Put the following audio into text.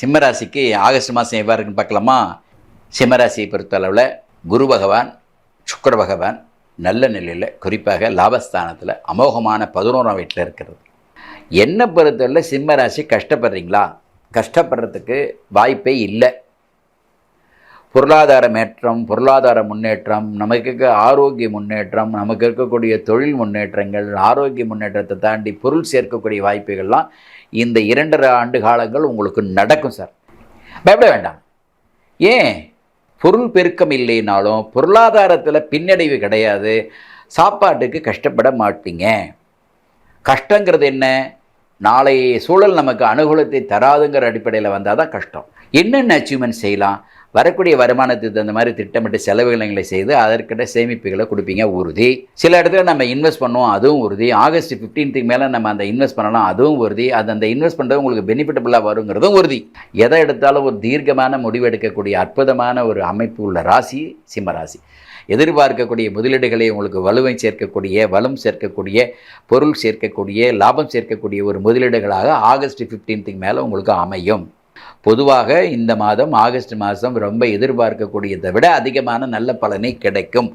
சிம்மராசிக்கு ஆகஸ்ட் மாதம் எவ்வாறு இருக்குன்னு பார்க்கலாமா? சிம்மராசியை பொறுத்தளவில் குரு பகவான் சுக்கர பகவான் நல்ல நிலையில் குறிப்பாக லாபஸ்தானத்தில் அமோகமான பதினோராம் வீட்டில் இருக்கிறது. என்னை பொறுத்தவரை சிம்மராசி கஷ்டப்படுறீங்களா? கஷ்டப்படுறதுக்கு வாய்ப்பே இல்லை. பொருளாதார மேற்றம் பொருளாதார முன்னேற்றம் நமக்கு இருக்க ஆரோக்கிய முன்னேற்றம் நமக்கு இருக்கக்கூடிய தொழில் முன்னேற்றங்கள் ஆரோக்கிய முன்னேற்றத்தை தாண்டி பொருள் சேர்க்கக்கூடிய வாய்ப்புகள்லாம் இந்த இரண்டரை ஆண்டு காலங்கள் உங்களுக்கு நடக்கும் சார். பயப்பட வேண்டாம். ஏன்? பொருள் பெருக்கம் இல்லைனாலும் பொருளாதாரத்தில் பின்னடைவு கிடையாது. சாப்பாட்டுக்கு கஷ்டப்பட மாட்டீங்க. கஷ்டங்கிறது என்ன? நாளை சூழல் நமக்கு அனுகூலத்தை தராதுங்கிற அடிப்படையில் வந்தால் தான் கஷ்டம். என்னென்ன அச்சீவ்மெண்ட் செய்யலாம்? வரக்கூடிய வருமானத்துக்கு தகுந்த மாதிரி திட்டமிட்டு செலவுகளை செய்து அதற்கிட்ட சேமிப்புகளை கொடுப்பீங்க உறுதி. சில இடத்துல நம்ம இன்வெஸ்ட் பண்ணுவோம் அதுவும் உறுதி. ஆகஸ்ட் ஃபிஃப்டீன்த்துக்கு மேலே நம்ம அந்த இன்வெஸ்ட் பண்ணலாம் அதுவும் உறுதி. அது அந்த இன்வெஸ்ட் பண்ணுறது உங்களுக்கு பெனிஃபிட்டபுளாக வருங்கிறதும் உறுதி. எதை எடுத்தாலும் ஒரு தீர்க்கமான முடிவு எடுக்கக்கூடிய அற்புதமான ஒரு அமைப்பு உள்ள ராசி சிம்ம ராசி. எதிர்பார்க்கக்கூடிய முதலீடுகளை உங்களுக்கு வலுவை சேர்க்கக்கூடிய வளம் சேர்க்கக்கூடிய பொருள் சேர்க்கக்கூடிய லாபம் சேர்க்கக்கூடிய ஒரு முதலீடுகளாக ஆகஸ்ட் ஃபிஃப்டீன்த்துக்கு மேலே உங்களுக்கு அமையும். பொதுவாக இந்த மாதம் ஆகஸ்ட் மாதம் ரொம்ப எதிர்பார்க்கக்கூடியதை விட அதிகமான நல்ல பலனை கிடைக்கும்.